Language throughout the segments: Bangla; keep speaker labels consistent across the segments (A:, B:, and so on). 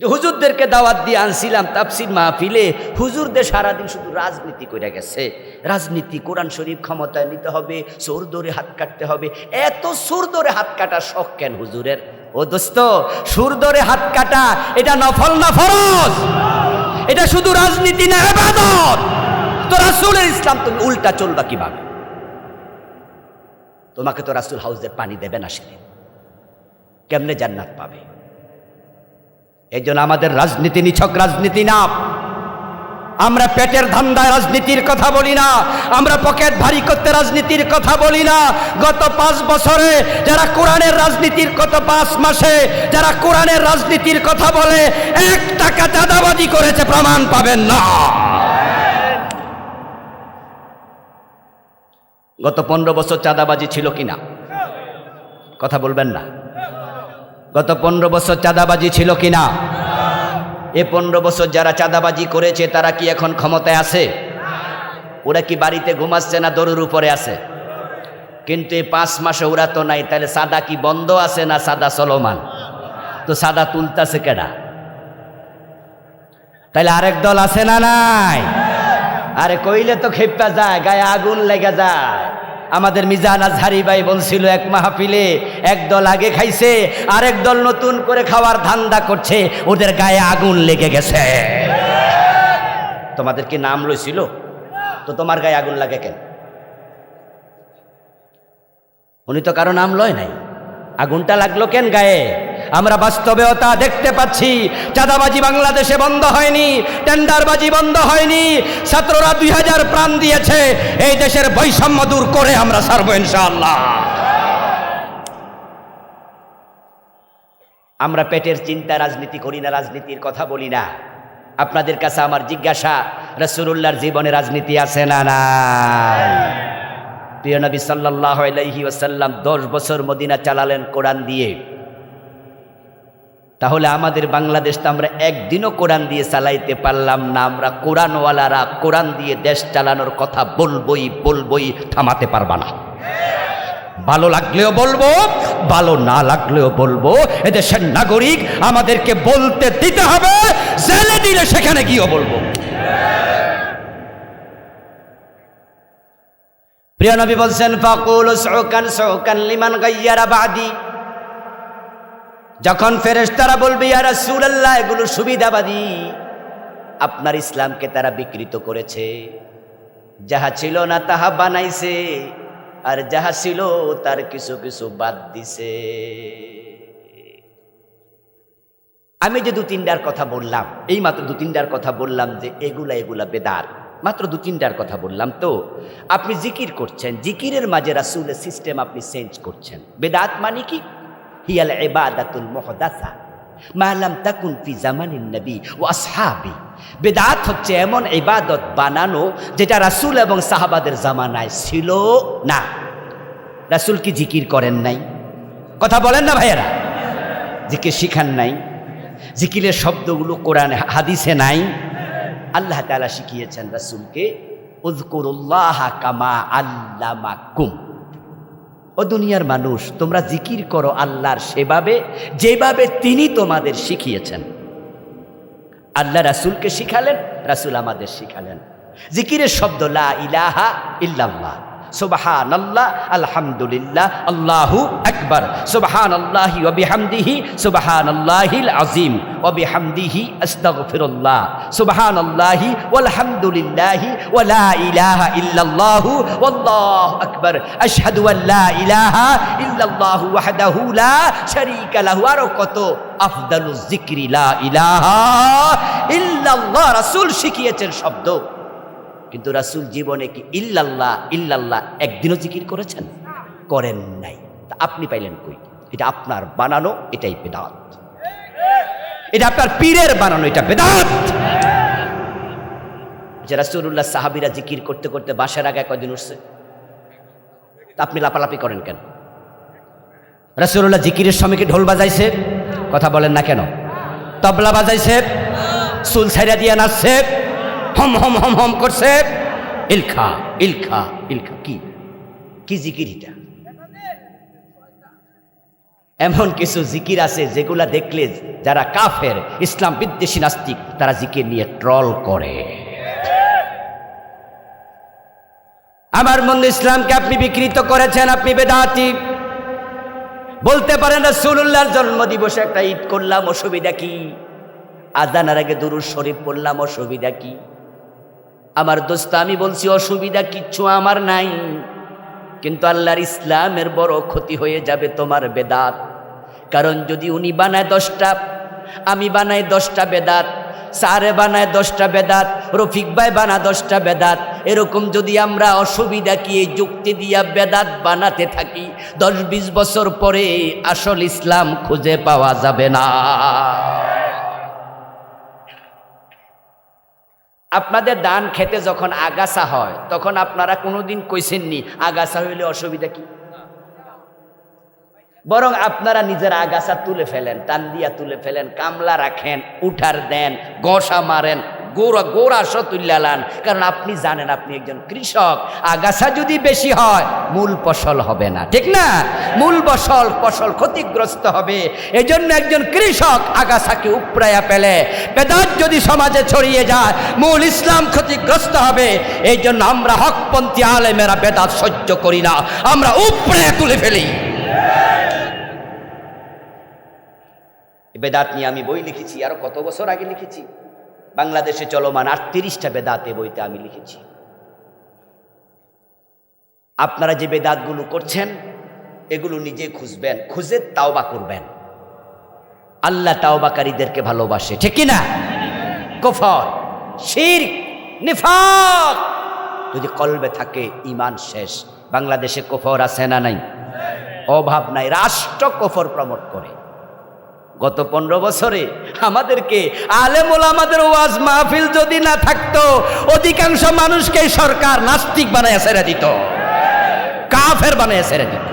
A: হুজুরদেরকে দাওয়াত দিয়ে আনছিলাম তাফসির মাহফিলে। হুজুরদের সারাদিন শুধু রাজনীতি করে গেছে। রাজনীতি, কোরআন শরীফ ক্ষমতায় নিতে হবে সোর দৌড়ে হাত কাটতে হবে। এত সুর দৌড়ে হাত কাটা শখ কেন হুজুরের? ও দোস্ত সুর দৌড়ে হাত কাটা, এটা নফল না ফরজ? এটা শুধু রাজনীতি না এবাদত? তো রাসূলের ইসলাম তুমি উল্টা চলবা কীভাবে? তোমাকে তো রাসূল হাউসের পানি দেবে না সেদিন। কেমনে জান্নাত পাবে? এই জন্য আমাদের রাজনীতি নিছক রাজনীতি না। আমরা পেটের ধান্দায় রাজনীতির কথা বলি না। আমরা পকেট ভারী করতে রাজনীতির কথা বলি না। গত পাঁচ বছরে যারা কোরআনের রাজনীতির গত পাঁচ মাসে যারা কোরআনের রাজনীতির কথা বলে, এক টাকা চাঁদাবাজি করেছে, প্রমাণ পাবেন না। গত পনেরো বছর চাঁদাবাজি ছিল কিনা? কথা বলবেন না। গত পনেরো বছর চাঁদাবাজি ছিল কিনা? এ পনেরো বছর যারা চাঁদাবাজি করেছে, তারা কি এখন ক্ষমতায় আছে? ওরা কি বাড়িতে ঘুমাচ্ছে না দরুর উপরে আছে? কিন্তু এই পাঁচ মাসে ওরা তো নাই, তাহলে সাদা কি বন্ধ আছে না সাদা চলমান? তো সাদা তুলতাছে কেডা? তাহলে আরেক দল আছে না নাই? আরে কইলে তো খেপা যায়, গায়ে আগুন লেগে যায়। আমাদের মিজান আজহারি ভাই বলছিল, এক মাহফিলে এক দল আগে খাইছে, আরেক দল নতুন করে খাওয়ার ধান্দা করছে, ওদের গায়ে আগুন লেগে গেছে। তোমাদের কি নাম লইছিল? তো তোমার গায়ে আগুন লাগে কেন? উনি তো কারও নাম লয় নাই। আগুনটা লাগল কেন গায়ে? আমরা বাস্তবেও তা দেখতে পাচ্ছি। চাঁদাবাজি বাংলাদেশে বন্ধ হয়নি, টেন্ডারবাজি বন্ধ হয়নি। ছাত্ররা দুই হাজার প্রাণ দিয়েছে, এই দেশের বৈষম্য দূর করে আমরা সারবো ইনশাআল্লাহ। আমরা পেটের চিন্তা, রাজনীতি করি না, রাজনীতির কথা বলি না। আপনাদের কাছে আমার জিজ্ঞাসা রসুল্লাহর জীবনে রাজনীতি আছে না নাই? প্রিয় নবী সাল্লাহ আলাইহি ওসাল্লাম দশ বছর মদিনা চালালেন কোরআন দিয়ে। তাহলে আমাদের বাংলাদেশ তো আমরা একদিনও কোরআন দিয়ে চালাইতে পারলাম না। আমরা কোরআনওয়ালারা কোরআন দিয়ে দেশ চালানোর কথা বলবই বলবই থামাতে পারবা না। ভালো লাগলেও বলব, ভালো না লাগলেও বলব, এদেশের নাগরিক আমাদেরকে বলতে দিতে হবে, জেলে দিলে সেখানে গিয়েও বলব। প্রিয় নবী বলছেন, ফাকুল সৌকান সৌকান লিমান গাইয়ারা বাদি। যখন ফেরেস তারা বলবে, ইয়া রাসূলুল্লাহ, এগুলো সুবিধাবাদী। আপনার ইসলামকে তারা বিকৃত করেছে। যাহা ছিল না, তাহা বানাইছে। আর যাহা ছিল, তার কিছু কিছু বাদ দিছে। আমি যে দু তিনটার কথা বললাম, এই মাত্র দু তিনটার কথা বললাম যে, এগুলা এগুলা বেদার মাত্র দু তিনটার কথা বললাম তো। আপনি জিকির করছেন, জিকিরের মাঝে রাসুলের সিস্টেম আপনি চেঞ্জ করছেন। বেদাত মানে কি? হিয়াল এবাদাতুল মহদাসা মালাম তাকুন ফি জামানিন নবী ও আসহাবি। বেদাত হচ্ছে এমন ইবাদত বানানো যেটা রাসূল এবং সাহাবাদের জামানায় ছিল না। রাসূল কি জিকির করেন নাই? কথা বলেন না ভাইয়েরা। জিকির শিখান নাই। জিকিরের শব্দগুলো কোরআনে, হাদিসে নাই। আল্লাহ তাআলা শিখিয়েছেন রাসূলকে, উযকুরুল্লাহ কামা আল্লামাকুম। ও দুনিয়ার মানুষ, তোমরা জিকির করো আল্লাহর সেভাবে, যেভাবে তিনি তোমাদের শিখিয়েছেন। আল্লাহ রাসুলকে শিখালেন, রাসুল আমাদের শিখালেন। জিকিরের শব্দ লা ইলাহা ইল্লাল্লাহ। সুবহান আল্লাহ আলহামদুলিল্লাহ আল্লাহু আকবার সুবহান আল্লাহি ওয়া বিহামদিহি সুবহান আল্লাহিল আজিম ওয়া বিহামদিহি আস্তাগফিরুল্লাহ সুবহান আল্লাহি ওয়ালহামদুলিল্লাহি ওয়া লা ইলাহা ইল্লাল্লাহু ওয়াল্লাহু আকবার আশহাদু আল লা ইলাহা ইল্লাল্লাহু ওয়াহদাহু লা শারীকা লাহু আরও কত আফদালু যিকরি লা ইলাহা ইল্লাল্লাহ রাসূল শিখিয়েছেন শব্দ কিন্তু রাসূল জীবনে কি ইল্লাল্লাহ ইল্লাল্লাহ একদিনও জিকির করেছেন? করেন নাই। তা আপনি পাইলেন কই? এটা আপনার বানানো, এটাই বেদাত। এটা আপনার পীরের বানানো, এটা বেদাত। যে রাসূলুল্লাহ সাহাবিরা জিকির করতে করতে বাসার আগে কয়দিন উঠছে? তা আপনি লাপালাপি করেন কেন? রাসূলুল্লাহ জিকিরের সময় ঢোল বাজাইছে? কথা বলেন না কেন? তবলা বাজাইছে? চুল ছাইরা দিয়ে নাচছে? হম হম হম হম করছে। ইলখা ইলখা ইলখা, কি? কি জিকির এটা? এমন কিছু জিকির আছে যেগুলা দেখলে যারা কাফের, ইসলাম বিদ্বেষী নাস্তিক, তারা জিকির নিয়ে ট্রল করে। আমার মধ্যে ইসলামকে আপনি বিকৃত করেছেন, আপনি বেদাতি। বলতে পারেন রসুল্লাহর জন্ম দিবসে একটা ঈদ করলাম, অসুবিধা কি? আজানার আগে দুরুদ শরীফ পড়লাম, অসুবিধা কি? আমার দোস্ত, আমি বলছি, অসুবিধা কিচ্ছু আমার নাই। কিন্তু আল্লাহর ইসলামের বড় ক্ষতি হয়ে যাবে তোমার বেদাত। কারণ যদি উনি বানায় দশটা, আমি বানাই দশটা বেদাত সারে বানায় দশটা বেদাত, রফিক ভাই বানা দশটা বেদাত, এরকম যদি আমরা অসুবিধা কি, এই যুক্তি দিয়া বেদাত বানাতে থাকি দশ বিশ বছর পরে আসল ইসলাম খুঁজে পাওয়া যাবে না। আপনাদের দান খেতে যখন আগাছা হয়, তখন আপনারা কোনোদিন কইছেননি, আগাছা হইলে অসুবিধা কি? বরং আপনারা নিজের আগাছা তুলে ফেলেন, টান দিয়া তুলে ফেলেন, কামলা রাখেন, উঠার দেন গসা মারেন গোড়া গোড়া তুল্লালান কারণ আপনি জানেন আপনি একজন কৃষক। আগাছা যদি বেশি হয়, মূল ফসল হবে না। ঠিক না? মূল ফসল ফসল ক্ষতিগ্রস্ত হবে। এজন্য একজন কৃষক আগাছাকে উপড়াইয়া পেলে বেদাত যদি সমাজে ছড়িয়ে যায়, মূল ইসলাম ক্ষতিগ্রস্ত হবে। এই জন্য আমরা হকপন্থী আলেমেরা বেদাত সহ্য করি না। আমরা উপড়ে তুলে ফেলি। বেদাত নিয়ে আমি বই লিখেছি, আরও কত বছর আগে লিখেছি? বাংলাদেশে চলমান আটত্রিশটা বেদাতে বইতে আমি লিখেছি। আপনারা যে বেদাতগুলো করছেন, এগুলো নিজে খুঁজবেন, খুঁজে তাওবা করবেন। আল্লাহ তাওবাকারীদেরকে ভালোবাসে, ঠিক না কফর শির নিফাক। যদি কলবে থাকে ইমান শেষ। বাংলাদেশে কফর আছে না নাই? অভাব নাই। রাষ্ট্র কফর প্রমোট করে। গত পনেরো বছরে আমাদেরকে আলেমুল আমাদের ওয়াজ মাহফিল যদি না থাকতো, অধিকাংশ মানুষকে সরকার নাস্তিক বানায় ছেড়ে দিত। কাফের বানায় ছেড়ে দিত।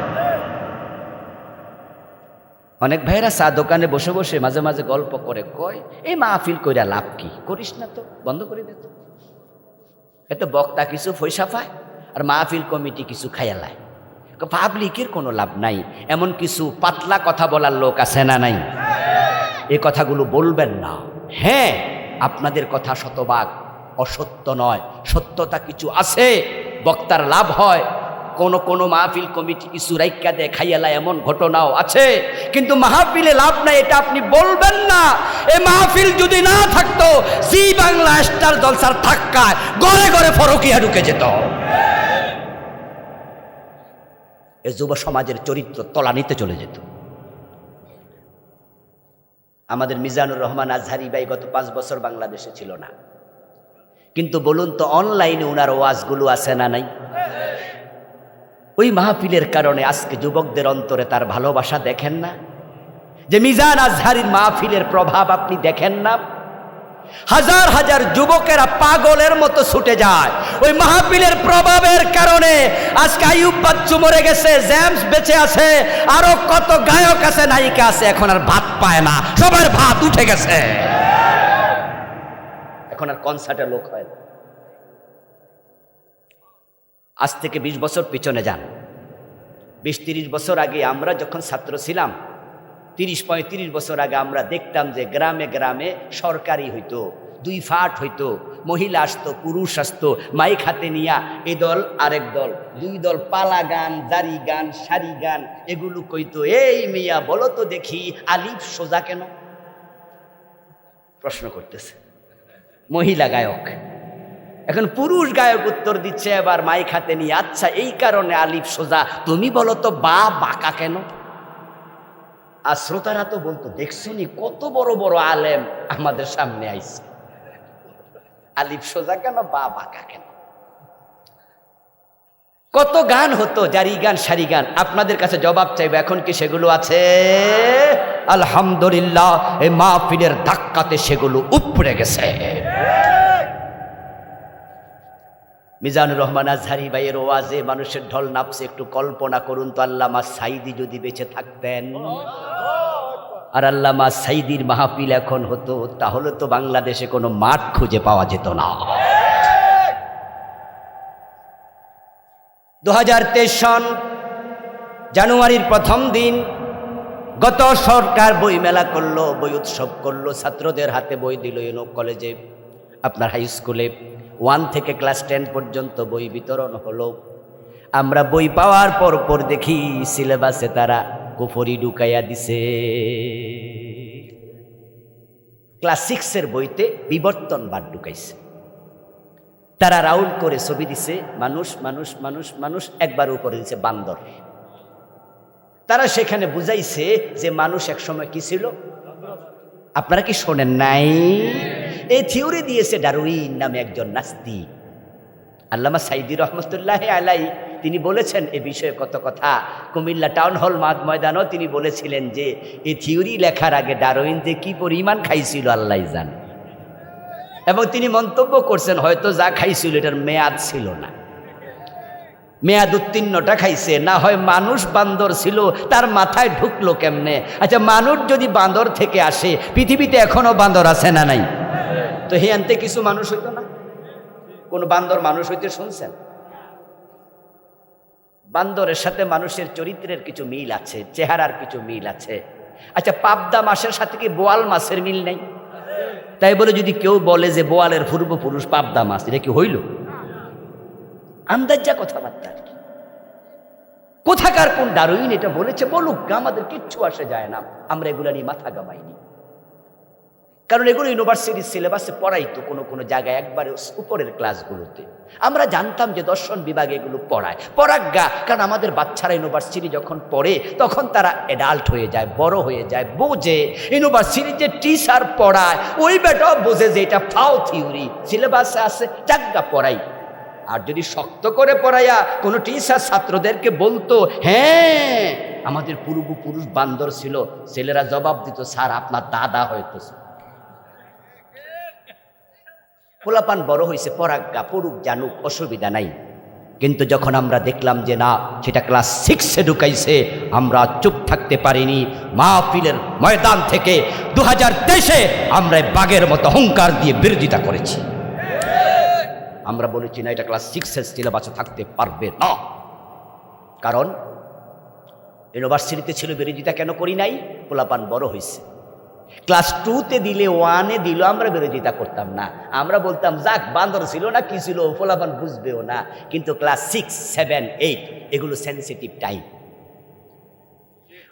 A: অনেক ভাইরা চা দোকানে বসে বসে মাঝে মাঝে গল্প করে, কয়, এই মাহফিল কইরা লাভ কি? করিস না তো, বন্ধ করে দে তো। এত বক্তা কিছু পয়সা পায়, আর মাহফিল কমিটি কিছু খাইয়ালায় পাবলিকের কোনো লাভ নাই। এমন কিছু পাতলা কথা বলার লোক আছে না নাই? এ কথাগুলো বলবেন না। হ্যাঁ আপনাদের কথা শতভাগ অসত্য নয়। সত্যতা কিছু আছে, বক্তার লাভ হয়। কোন কোন মাহফিল কমিটি কিছু রাইকা দেয় খাইয়ালা এমন ঘটনাও আছে। কিন্তু মাহফিলে লাভ নাই, এটা আপনি বলবেন না। এ মাহফিল যদি না থাকতো, জি বাংলা স্টার জলসার ধাক্কায় গড়ে গড়ে ফরকিয়া ঢুকে যেত। এ যুব সমাজের চরিত্র তলানিতে চলে যেত। আমাদের মিজানুর রহমান আজহারি ভাই গত পাঁচ বছর বাংলাদেশে ছিল না। কিন্তু বলুন তো, অনলাইনে ওনার ওয়াজগুলো আছে না নাই? ওই মাহফিলের কারণে আজকে যুবকদের অন্তরে তার ভালোবাসা দেখেন না? যে মিজান আজহারির মাহফিলের প্রভাব আপনি দেখেন না? হাজার হাজার যুবকেরা পাগলের মতো ছুটে যায়। ওই মাহফিলের প্রভাবের কারণে আজকে আয়ুব বাচ্চু মরে গেছে জ্যামস বেঁচে আছে, আরও কত গায়ক আছে, নায়িকা আছে, এখন আর ভাত পায় না। সবার ভাত উঠে গেছে। এখন আর কনসার্টে লোক হয় না। আজ থেকে বিশ বছর পিছনে যান। বিশ তিরিশ বছর আগে আমরা যখন ছাত্র ছিলাম তিরিশ, পঁয়ত্রিশ বছর আগে আমরা দেখতাম যে গ্রামে গ্রামে সরকারি হইতো, দুই ফাট হইতো, মহিলা আসতো, পুরুষ আসতো, মাইক হাতে নিয়া এ দল আরেক দল, দুই দল পালা গান জারি গান সারি গান, এগুলো কইতো, এই মিয়া বলো তো দেখি আলিফ সোজা কেন? প্রশ্ন করতেছে, মহিলা গায়ক, এখন পুরুষ গায়ক উত্তর দিচ্ছে এবার মাইক হাতে নিয়ে আচ্ছা এই কারণে আলিফ সোজা, তুমি বলো তো বা বাঁকা কেন? আর শ্রোতারা তো বলতো, দেখছনি কত বড় বড় আলেম আমাদের সামনে আইছে। আলিফ সোজা কেন, বা বাঁকা কেন? কত গান হতো, জারি গান, সারি গান। আপনাদের কাছে জবাব চাইবে, এখন কি সেগুলো আছে? আলহামদুলিল্লাহ এই মাহফিলের ধাক্কাতে সেগুলো উপড়ে গেছে। মিজানুর রহমান আজহারি ভাইয়ের ওয়াজে মানুষের ঢল নাপছে, একটু কল্পনা করুন তো, আল্লামা সাইদি যদি বেঁচে থাকতেন। আর আল্লামা সাইদির মাহফিল এখন হতো, তাহলে তো বাংলাদেশে কোনো মাঠ খুঁজে পাওয়া যেত না। দু হাজার সন জানুয়ারির প্রথম দিন, গত সরকার বই মেলা করল, বই উৎসব করল, ছাত্রদের হাতে বই দিল ইউনো কলেজে, আপনার হাই স্কুলে ওয়ান থেকে ক্লাস টেন পর্যন্ত বই বিতরণ হলো। আমরা বই পাওয়ার পর পর দেখি সিলেবাসে তারা কুফরি ঢুকাইয়া দিছে। ক্লাস সিক্সের বইতে বিবর্তনবাদ ঢুকাইছে। তারা রাউন্ড করে ছবি দিছে, মানুষ মানুষ মানুষ মানুষ, একবার উপরে দিছে বান্দর। তারা সেখানে বুঝাইছে যে মানুষ একসময় কি ছিল? আপনারা কি শোনেন নাই? এই থিওরি দিয়েছে ডারউইন নামে একজন নাস্তিক। আল্লামা সাইদি রহমতুল্লাহ আলাই তিনি বলেছেন এ বিষয়ে কত কথা। কুমিল্লা টাউন হল মাদ ময়দানও তিনি বলেছিলেন যে এই থিওরি লেখার আগে ডারোইন যে কি পরিমাণ খাইছিল আল্লাহ জান। এবং তিনি মন্তব্য করছেন, হয়তো যা খাইছিল এটার মেয়াদ ছিল না। মেয়াদ উত্তীর্ণটা খাইছে, না হয় মানুষ বান্দর ছিল, তার মাথায় ঢুকলো কেমনে? আচ্ছা মানুষ যদি বান্দর থেকে আসে, পৃথিবীতে এখনও বান্দর আছে না নাই? তো হিয়ান্তে কিছু মানুষ হইতো না? কোন বান্দর মানুষ হইতে শুনছেন? বান্দরের সাথে মানুষের চরিত্রের কিছু মিল আছে, চেহারার কিছু মিল আছে। আচ্ছা পাবদা মাছের সাথে কি বোয়াল মাছের মিল নেই? তাই বলে যদি কেউ বলে যে বোয়ালের পূর্বপুরুষ পাবদা মাছ, এটা কি হইল? আন্দাজা কথাবার্তা। কোথাকার কোন ডারুইন এটা বলেছে, বলুক, আমাদের কিচ্ছু আসে যায় না। আমরা এগুলো নিয়ে মাথা গামাইনি কারণ এগুলো ইউনিভার্সিটির সিলেবাসে পড়াইতো কোনো কোনো জায়গায় একবারে উপরের ক্লাসগুলোতে। আমরা জানতাম যে দর্শন বিভাগে এগুলো পড়ায়। পড়াজ্ঞা কারণ আমাদের বাচ্চারা ইউনিভার্সিটি যখন পড়ে, তখন তারা অ্যাডাল্ট হয়ে যায়, বড় হয়ে যায়, বোঝে। ইউনিভার্সিটি যে টিচার পড়ায়, ওই বেটাও বোঝে যে এটা ফাও থিওরি সিলেবাসে আছে জাগা পড়াই। আর যদি শক্ত করে পড়াইয়া কোনো টিচার ছাত্রদেরকে বলতো হ্যাঁ আমাদের পূর্বপুরুষ বান্দর ছিল, ছেলেরা জবাব দিত, স্যার, আপনার দাদা হয়তো পোলাপান বড় হয়েছে পরাজ্ঞা পড়ুক জানুক, অসুবিধা নাই। কিন্তু যখন আমরা দেখলাম যে না, সেটা ক্লাস সিক্সে ঢুকাইছে, আমরা চুপ থাকতে পারিনি। মাহফিলের ময়দান থেকে দু হাজার তেইশে আমরা বাঘের মতো অহংকার দিয়ে বিরোধিতা করেছি। আমরা বলেছি না, এটা ক্লাস সিক্সের সিলেবাসে থাকতে পারবে না। কারণ ইউনিভার্সিটিতে ছিল বিরোধিতা কেন করি নাই? পোলাপান বড় হয়েছে ক্লাস টুতে দিলে ওয়ানে দিল, আমরা বিরোধিতা করতাম না। আমরা বলতাম, যাক, বান্দর ছিল না, কি ছিল পোলাপান বুঝবেও না। কিন্তু ক্লাস সিক্স সেভেন এইট এগুলো সেন্সিটিভ টাইম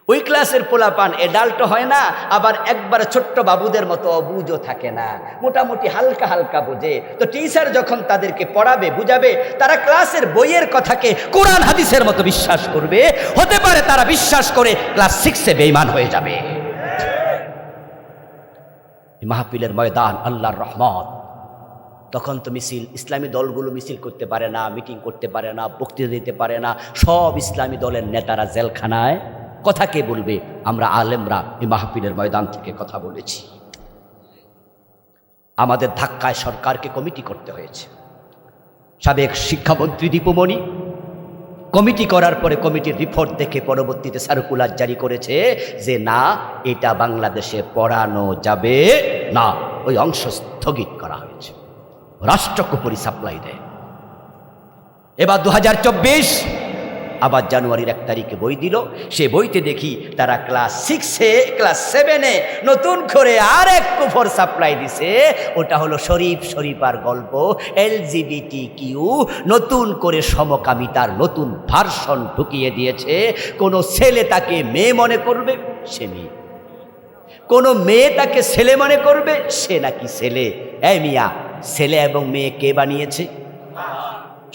A: ওই ক্লাসের পোলাপান এডাল্ট হয় না, আবার একবার ছোট্ট বাবুদের মতো অবুঝও থাকে না। মোটামুটি হালকা হালকা বোঝে। তো টিচার যখন তাদেরকে পড়াবে, বুঝাবে, তারা ক্লাসের বইয়ের কথাকে কোরআন, হাদিসের মতো বিশ্বাস করবে। হতে পারে তারা বিশ্বাস করে ক্লাস সিক্সে বেইমান হয়ে যাবে। মাহফিলের ময়দান, আল্লাহর রহমত। তখন তো মিছিল, ইসলামী দলগুলো মিছিল করতে পারে না, মিটিং করতে পারে না, বক্তৃতা দিতে পারে না। সব ইসলামী দলের নেতারা জেলখানায়। কথা কে বলবে? আমরা আলেমরা এই মাহফিলের ময়দান থেকে কথা বলেছি। আমাদের ধাক্কায় সরকারকে কমিটি করতে হয়েছে। সাবেক শিক্ষামন্ত্রী দীপুমণি কমিটি করার পরে কমিটির রিপোর্ট দেখে পরবর্তীতে সার্কুলার জারি করেছে যে না, এটা বাংলাদেশে পড়ানো যাবে না। ওই অংশ স্থগিত করা হয়েছে। রাষ্ট্রকুপুরি সাপ্লাই দেয়। এবার দু হাজার চব্বিশ আবার জানুয়ারির এক তারিখে বই দিল। সে বইতে দেখি তারা ক্লাস সিক্সে ক্লাস সেভেনে নতুন করে আর এক কুফর সাপ্লাই দিছে। ওটা হলো শরীফ শরীফার গল্প এলজিবিটি কিউ নতুন করে সমকামিতার নতুন ভার্সন ঢুকিয়ে দিয়েছে। কোনো ছেলে তাকে মেয়ে মনে করবে, সে মেয়ে। কোনো মেয়ে তাকে ছেলে মনে করবে, সে নাকি ছেলে। এ মিয়া, ছেলে এবং মেয়ে কে বানিয়েছে?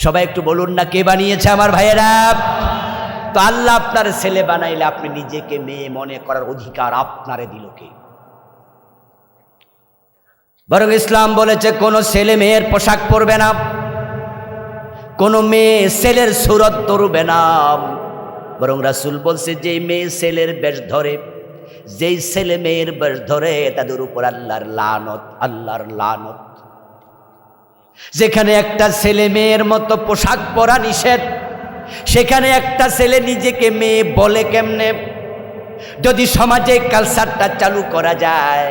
A: সবাই একটু বলুন না কে বানিয়েছে আমার ভাইয়েরা? তো আল্লাহ আপনার ছেলে বানাইলে আপনি নিজেকে মেয়ে মনে করার অধিকার আপনারে দিল কে? বরং ইসলাম বলেছে, কোনো ছেলে মেয়ের পোশাক পরবে না, কোনো মেয়ে ছেলের সুরত ধরবে না। বরং রাসুল বলছে যে মেয়ে ছেলের বেশ ধরে, যেই ছেলে মেয়ের বেশ ধরে, তাদের উপর আল্লাহর লানত আল্লাহর লানত। যেখানে একটা ছেলে মেয়ের মতো পোশাক পরা নিষেধ, সেখানে একটা ছেলে নিজেকে মেয়ে বলে কেমনে? যদি সমাজে কালচারটা চালু করা যায়,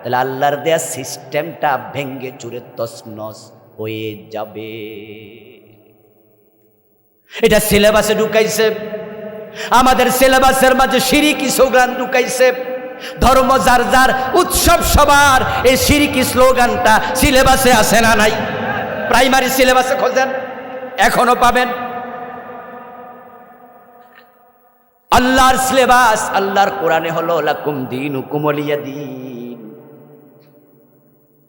A: তাহলে আল্লাহর দেয়া সিস্টেমটা ভেঙ্গে চুরে তসনস হয়ে যাবে। এটা সিলেবাসে ঢুকাইছে। আমাদের সিলেবাসের মাঝে সিরিকি স্লোগান ঢুকাইছে। ধর্ম যার যার, উৎসব সবার। এই সিরিকি স্লোগানটা সিলেবাসে আছে না নাই? প্রাইমারি সিলেবাসে খোঁজেন এখনও পাবেন। আল্লাহর সিলেবাস, আল্লাহর কোরআনে হলো, লাকুম দিন হুকুমলিয়া দিন।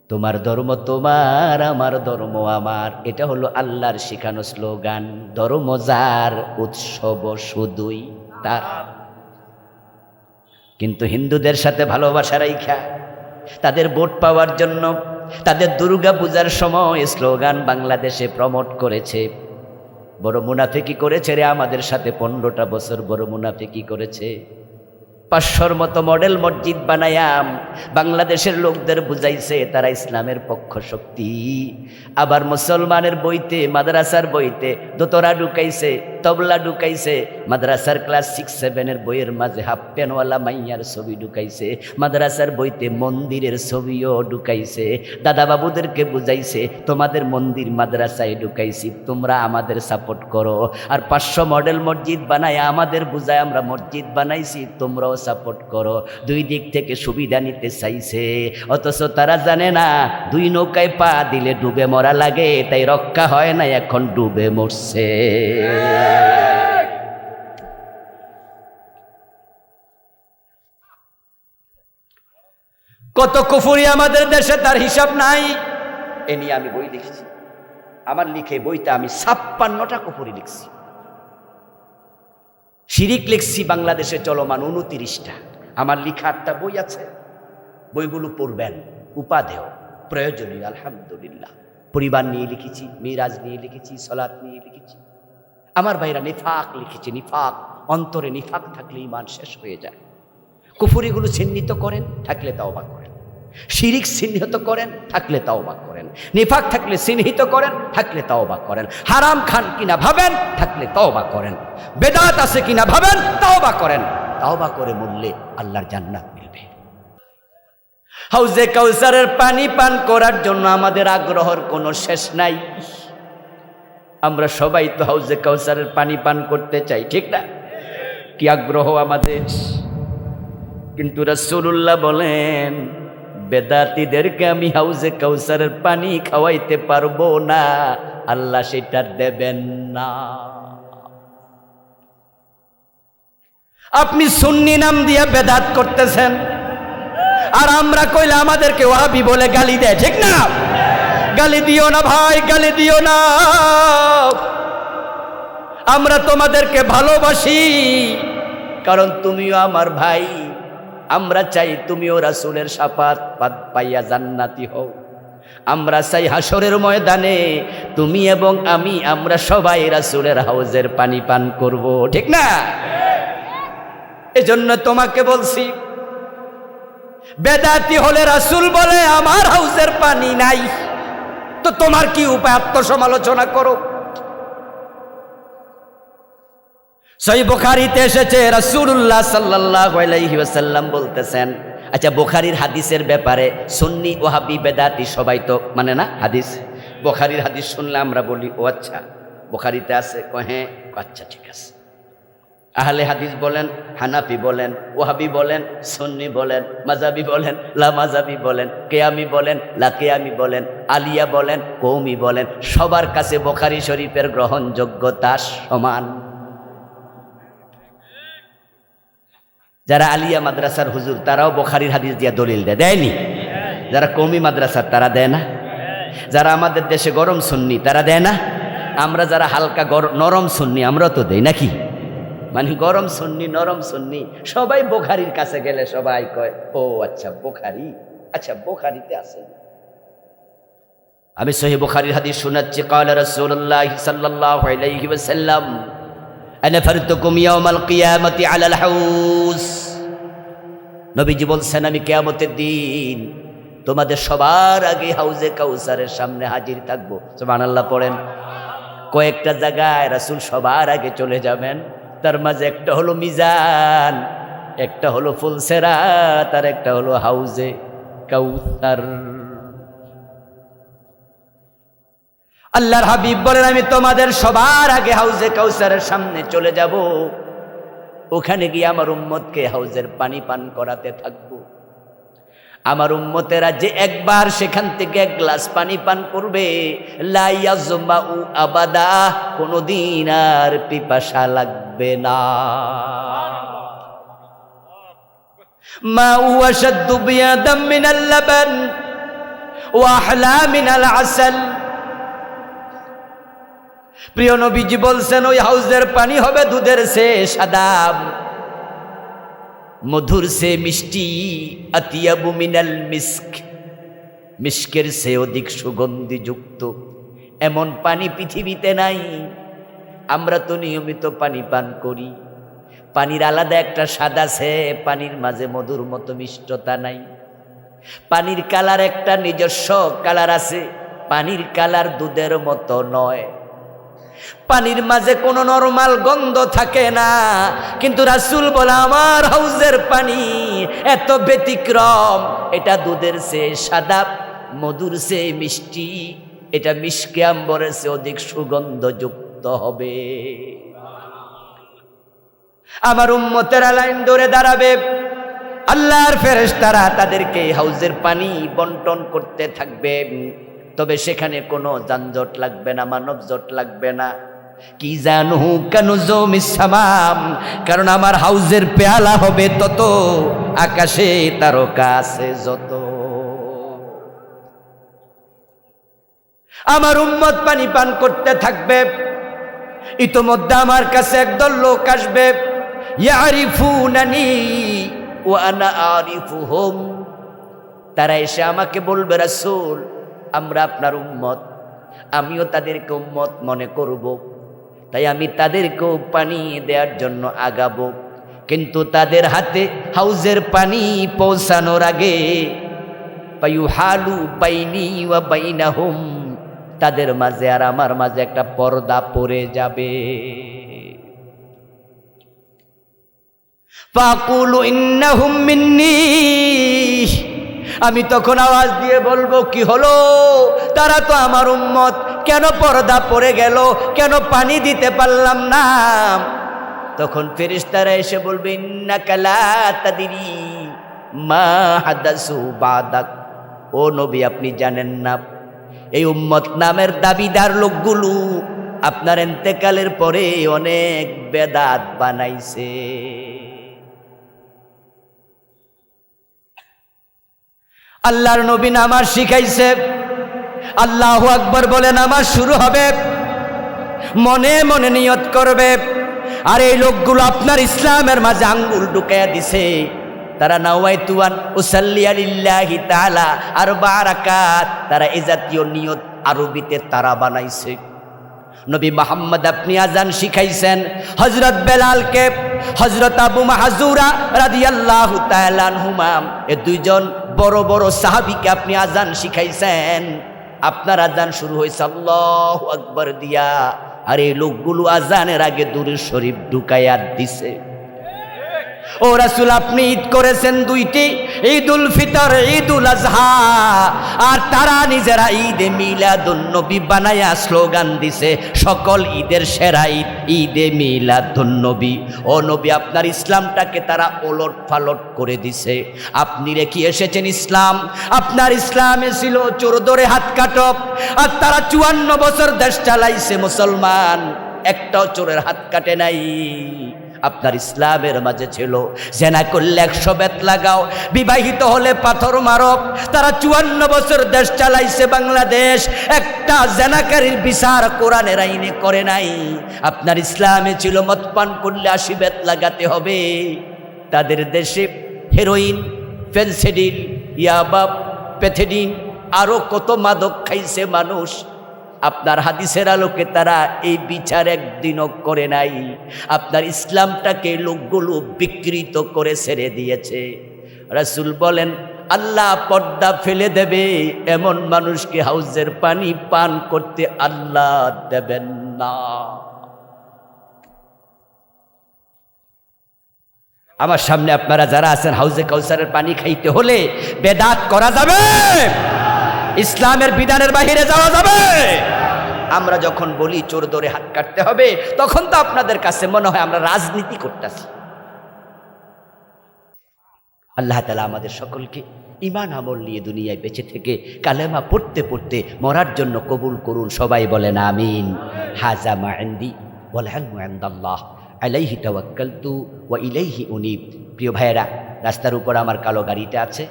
A: তোমার ধর্ম তোমার, আমার ধর্ম আমার। এটা হলো আল্লাহর শিখানো স্লোগান, ধর্ম যার, উৎসব শুধুই তার। কিন্তু হিন্দুদের সাথে ভালোবাসা রাইখা, তাদের ভোট পাওয়ার জন্য, তাদের দুর্গা পূজার সময় স্লোগান বাংলাদেশে প্রমোট করেছে। বড় মুনাফিকি করেছে রে আমাদের সাথে পনেরোটা বছর বড় মুনাফিকি করেছে? পাঁচশোর মতো মডেল মসজিদ বানায়াম বাংলাদেশের লোকদের বুঝাইছে তারা ইসলামের পক্ষ শক্তি। আবার মুসলমানের বইতে, মাদ্রাসার বইতে দোতরা ঢুকাইছে তবলা ঢুকাইছে, মাদ্রাসার ক্লাস সিক্স সেভেনের বইয়ের মাঝে হাফ প্যানওয়ালা মাইয়ার ছবি ঢুকাইছে, মাদ্রাসার বইতে মন্দিরের ছবিও ঢুকাইছে। দাদা বাবুদেরকে বুঝাইছে, তোমাদের মন্দির মাদ্রাসায় ঢুকাইছি, তোমরা আমাদের সাপোর্ট করো। আর পাঁচশো মডেল মসজিদ বানায় আমাদের বুঝায়, আমরা মসজিদ বানাইছি, তোমরাও সাপোর্ট করো। দুই দিক থেকে সুবিধা নিতে চাইছে। অথচ তারা জানে না, দুই নৌকায় পা দিলে ডুবে মরা লাগে, তাই রক্ষা হয় না, এখন ডুবে মরছে। কত কুফুরি আমাদের দেশে তার হিসাব নাই। এ নিয়ে আমি বই লিখেছি। আমার লিখে বইতে আমি ছাপ্পান্নটা কুফুরি লিখছি। শিরিক লিখছি বাংলাদেশে চলমান উনতিরিশটা আমার লিখা একটা বই আছে। বইগুলো পড়বেন। উপাদেয়। প্রয়োজনীয়, আলহামদুলিল্লাহ। পরিবার নিয়ে লিখেছি, মিরাজ নিয়ে লিখেছি, সলাৎ নিয়ে লিখেছি। আমার ভাইরা নিফাক লিখেছে, নিফাক। অন্তরে নিফাক থাকলে ইমান শেষ হয়ে যায়। কুফুরিগুলো চিহ্নিত করেন, থাকলে তাওবা করেন। শিরিক চিহ্নিত করেন, থাকলে তাওবা করেন। নিফাক থাকলে চিহ্নিত করেন, থাকলে তাওবা করেন। হারাম খান কিনা ভাবেন, থাকলে তাওবা করেন। বেদাত আছে কিনা ভাবেন, তাওবা করেন। তাওবা করে মরলে আল্লাহর জান্নাত মিলবে। হাউজে কাউসারের পানি পান করার জন্য আমাদের আগ্রহের কোনো শেষ নাই। আমরা সবাই তো হাউজে কাউসারের পানি পান করতে চাই, ঠিক না? কি আগ্রহ আমাদের? কিন্তু রাসূলুল্লাহ বলেন, বেদাতিদেরকে আমি হাউজে কাউসারের পানি খাওয়াইতে পারব না, আল্লাহ সেটা দেবেন না। আপনি সুন্নি নাম দিয়ে বেদাত করতেছেন, আর আমরা কইলে আমাদেরকে ওয়াহাবি বলে গালি দেয়, ঠিক না? গালি দিও না ভাই, গালি দিও না। আমরা তোমাদেরকে ভালোবাসি, কারণ তুমিও আমার ভাই। আমরা চাই তুমিও রাসুলের সাপাত পাত পাইয়া জান্নাতি হও। আমরা চাই হাসরের ময়দানে তুমি এবং আমি, আমরা সবাই রাসুলের হাউজের পানি পান করব, ঠিক না? এজন্য তোমাকে বলছি, বেদাতি হলে রাসুল বলে, আমার হাউসের পানি নাই। তো তোমার কি উপায়? আত্মসমালোচনা করো। সই বোখারিতে এসেছে আলাইহি ওয়াসাল্লাম বলতেছেন আচ্ছা বোখারির হাদিসের ব্যাপারে সুন্নি ওয়াহাবি বেদাতি সবাই তো মানে না হাদিস? বোখারির হাদিস শুনলে আমরা বলি, ও আচ্ছা বোখারিতে আছে কহে আচ্ছা ঠিক আছে। আহলে হাদিস বলেন, হানাফি বলেন ওহাবি বলেন, সন্নি বলেন মাজাবি বলেন, লা মাজাবি বলেন, কেয়ামি বলেন, লা কেয়ামি বলেন, আলিয়া বলেন কৌমি বলেন, সবার কাছে বোখারি শরীফের গ্রহণযোগ্যতা সমান। যারা আলিয়া মাদ্রাসার হুজুর, তারাও বোখারির হাদিস দিয়া দলিল দেয়, দেয়নি? যারা কৌমি মাদ্রাসার, তারা দেয় না? যারা আমাদের দেশে গরম সুন্নি, তারা দেয় না? আমরা যারা হালকা নরম সুন্নি আমরা তো দেই, নাকি? মানে গরম সন্নি, নরম সন্নি, সবাই বোখারির কাছে গেলে সবাই কয়, ও আচ্ছা বোখারি? আচ্ছা বোখারিতে আছে। আমি সহি বোখারির হাদি শোনাচ্ছি, কাল রসুল্লাহ সাল্লাহ আলাইহি ওয়াসাল্লাম আনাফারতুকুম ইয়াউমাল কিয়ামতি আলাল হাউস? নবীজি বলছেন, আমি কেয়ামতের দিন তোমাদের সবার আগে হাউজে কাউসারের সামনে হাজির থাকব। সুবহানাল্লাহ পড়েন, কয়েকটা জায়গায় রাসুল সবার আগে চলে যাবেন। তার মাঝে একটা হলো মিজান, একটা হলো ফুলসেরাত আর একটা হলো হাউজে কাউসার। আল্লাহর হাবিব বলেন, আমি তোমাদের সবার আগে হাউজে কাউসারের সামনে চলে যাব। ওখানে গিয়ে আমার উম্মতকে হাউজের পানি পান করাতে থাকব। আমার উম্মতেরা যে একবার সেখান থেকে এক গ্লাস পানি পান করবে লাইয়াজমা উ আবাদা, কোনোদিন আর পিপাসা লাগবে না। মা বিয়াদাম মিনাল লাবান ওয়া আহলা মিনাল আসাল। প্রিয় নবীজি বলছেন, ওই হাউজের পানি হবে দুধের সে সাদা মধুর সে মিষ্টি, আতিয়াবু মিনাল মিস্ক। মিস্কের সে অধিক সুগন্ধিযুক্ত। এমন পানি পৃথিবীতে নাই। আমরা তো নিয়মিত পানি পান করি। পানির আলাদা একটা সাদা আছে, পানির মাঝে মধুর মতো মিষ্টতা নাই। পানির কালার একটা নিজস্ব কালার আছে, পানির কালার দুধের মতো নয়। পানির মাঝে কোনো নরমাল গন্ধ থাকে না, কিন্তু রাসুল বলে, আমার হাউজের পানি এত ব্যতিক্রম, এটা দুধের সে সাদা, মধুর সে মিষ্টি, এটা মিষ্কে আম্বরের সে অধিক সুগন্ধযুক্ত। হবে। আমার উম্মতেরা লাইন ধরে দাঁড়াবে। আল্লাহর ফেরেশতারা তাদেরকে হাউজের পানি বন্টন করতে থাকবে। তবে সেখানে কোনো যানজট লাগবে না, মানব জট লাগবে না। কি জানু কেন জমিসামাম কারণ আমার হাউজের পেয়ালা হবে তত, আকাশে তারকা আছে যত। আমার উম্মত পানি পান করতে থাকবে। ইতোমধ্যে আমার কাছে একদল লোক আসবে। আরিফুহুম। তারা এসে আমাকে বলবে, রাসূল, আমরা আপনার উম্মত। আমিও তাদেরকে উম্মত মনে করব। তাই আমি তাদেরকেও পানি দেওয়ার জন্য আগাবো। কিন্তু তাদের হাতে হাউজের পানি পৌঁছানোর আগে পাইউ হালু বাইনি বাইনাহুম। তাদের মাঝে আর আমার মাঝে একটা পর্দা পড়ে যাবে। আমি তখন আওয়াজ দিয়ে বলব, কি হলো? তারা তো আমার উম্মত। কেন পর্দা পড়ে গেল? কেন পানি দিতে পারলাম না? তখন ফেরিস্তারা এসে বলবে ইন্নাকালা তাদিরি মা হাদাসু বাদাক। ও নবী, আপনি জানেন না। এই উম্মত নামের দাবিদার লোকগুলো আপনার এন্তেকালের পরে অনেক বেদাত বানাইছে। আল্লাহর নবী নামাজ শিখাইছে। আল্লাহ আকবর বলে নামাজ শুরু হবে। মনে মনে নিয়ত করবে। আর এই লোকগুলো আপনার ইসলামের মাঝে আঙ্গুল ঢুকাইয়া দিছে। তারা নাওয়াই তুয়ান উসাল্লি আলিল্লাহি তাআলা আর বারাকাত তারা এ জাতীয় নিয়ত আরবিতে তারা বানাইছে। নবী মোহাম্মদ আপনি আজান শিখাইছেন হজরত বেলালকে হজরত আবু মাহাজুরা রাদিয়াল্লাহু তাআলা আনহুমাম এ দুইজন বড় বড় সাহাবীকে আপনি আজান শিখাইছেন। আপনার আজান শুরু হয়েছে, আল্লাহু আকবার দিয়া। আর এই লোকগুলো আজানের আগে দূরের শরীফ ঢুকাইয়া দিছে। ও রাসুল, আপনি ঈদ করেছেন দুইটি ঈদ উল ফিতর ঈদ উল আজহা। আর তারা নিজেরা ঈদে মিলাদুন্নবী বানায়া স্লোগান দিছে, সকল ঈদের সেরা ঈদ, ঈদে মিলাদুন্নবী। ও নবী, আপনার ইসলামটাকে তারা ওলট ফালট করে দিছে। আপনি রেখে এসেছেন ইসলাম। আপনার ইসলামে ছিল চোর ধরে হাত কাটক আর তারা চুয়ান্ন বছর দেশ চালাইছে মুসলমান। একটাও চোরের হাত কাটে নাই। আপনার ইসলামের মাঝে ছিল। জেনা করলে একশো বেত লাগাও। বিবাহিত হলে পাথর মারব তারা চুয়ান্ন বছর দেশ চালাইছে বাংলাদেশ। একটা জেনাকারীর বিচার কোরআনের আইনে করে নাই। আপনার ইসলামে ছিল মদ পান করলে আশি বেত লাগাতে হবে। তাদের দেশে হেরোইন ফেন্সিডিল ইয়াবাব প্যাথেডিন আরও কত মাদক খাইছে মানুষ। আপনার হাদিসের আলোকে তারা এই বিচার একদিনও করে নাই। আপনার ইসলামটাকে লোকগুলো বিকৃত করে ছেড়ে দিয়েছে। রাসুল বলেন, আল্লাহ পর্দা ফেলে দেবে, এমন মানুষকে হাউজের পানি পান করতে আল্লাহ দেবেন না। আমার সামনে আপনারা যারা আছেন, হাউজে কাউসারের পানি খাইতে হলে বেদাত করা যাবে, ইসলামের বিধানের বাহিরে যাওয়া যাবে। আমরা যখন বলি, চোর দৌড়ে হাত কাটতে হবে, তখন তো আপনাদের কাছে মনে হয় আমরা রাজনীতি করতেছি। আল্লাহ তালা আমাদের সকলকে ইমান আমল নিয়ে দুনিয়ায় বেঁচে থেকে কালেমা পড়তে পড়তে মরার জন্য কবুল করুন, সবাই বলেন আমিন। হাজা মাহেন্দি আল্লাহ আলাইহি তাওয়াক্কালতু ওয়া ইলাইহি উনিব। প্রিয় ভাইয়েরা, রাস্তার উপর আমার কালো গাড়িটা আছে,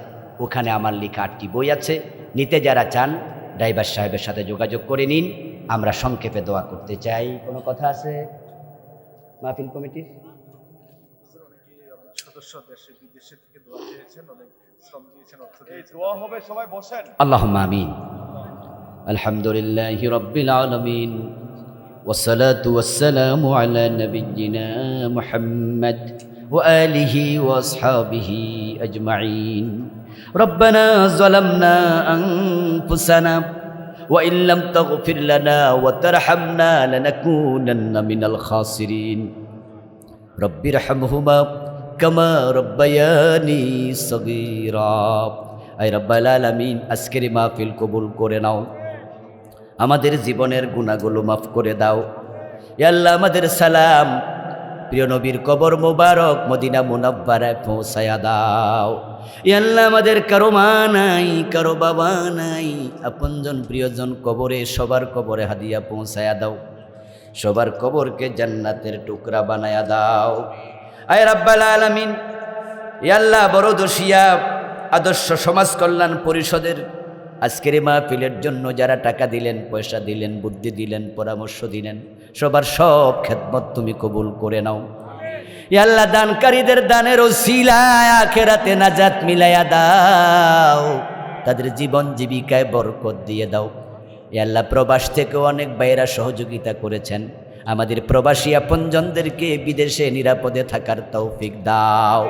A: ওখানে আমার লেখা আটটি বই আছে। নিতে যারা চান, ড্রাইভার সাহেবের সাথে যোগাযোগ করে নিন। আমরা সংক্ষেপে দোয়া করতে চাই কোনো কথা আছে মাহফিল কমিটির
B: সদস্য দেশে বিদেশে থেকে দোয়া চেয়েছেন অনেক শ্রম দিয়েছেন অর্থ দিয়েছেন দোয়া হবে সবাই বসেন
A: اللهم آمين الحمد لله رب العالمين والصلاة والسلام على نبينا محمد وآله وأصحابه أجمعين ربنا ظلمنا أنفسنا وإن لم تغفر لنا وترحمنا لنكونن من الخاسرين رب ارحمهما كما ربياني صغيرا আই রব্বাল আলামিন আজকের মাহফিল কবুল করে নাও আমাদের জীবনের গুণাগুলো মাফ করে দাও ইয়া আল্লাহ আমাদের সালাম প্রিয় নবীর কবর মোবারক মদিনা মুনাব্বারায় পৌঁছায়া দাও। ইয়া আল্লাহ আমাদের কারও মা নাই, কারও বাবা নাই। আপনজন প্রিয়জন কবরে, সবার কবরে হাদিয়া পৌঁছায়া দাও। সবার কবরকে জান্নাতের টুকরা বানায়া দাও। আয় রাব্বাল আলামিন ইয়াল্লাহ বড় দোষিয়া আদর্শ সমাজ কল্যাণ পরিষদের আজকের এই মাহফিলের জন্য যারা টাকা দিলেন, পয়সা দিলেন, বুদ্ধি দিলেন, পরামর্শ দিলেন সবার সব খেদমত তুমি কবুল করে নাও। ইয়াল্লাহ দানকারীদের দানের ওসিলায় আখেরাতে নাজাত মিলাইয়া দাও। তাদের জীবন জীবিকায় বরকত দিয়ে দাও। আল্লাহ প্রবাস থেকেও অনেক বাইরা সহযোগিতা করেছেন। আমাদের প্রবাসী আপনজনদেরকে বিদেশে নিরাপদে থাকার তৌফিক দাও।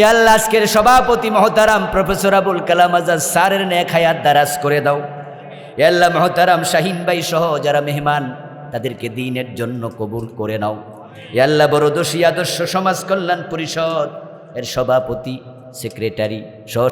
A: এ আল্লাহ আজকের সভাপতি মহতারাম প্রফেসর আবুল কালাম আজাদ স্যারের নেক হায়াত দারাজ করে দাও। এ আল্লাহ মহতারাম শাহিন ভাই সহ যারা মেহমান তাদেরকে দিনের জন্য কবুল করে নাও। আল্লাহ বড় দোষী আদর্শ সমাজ কল্যাণ পরিষদ। এর সভাপতি, সেক্রেটারি, সহ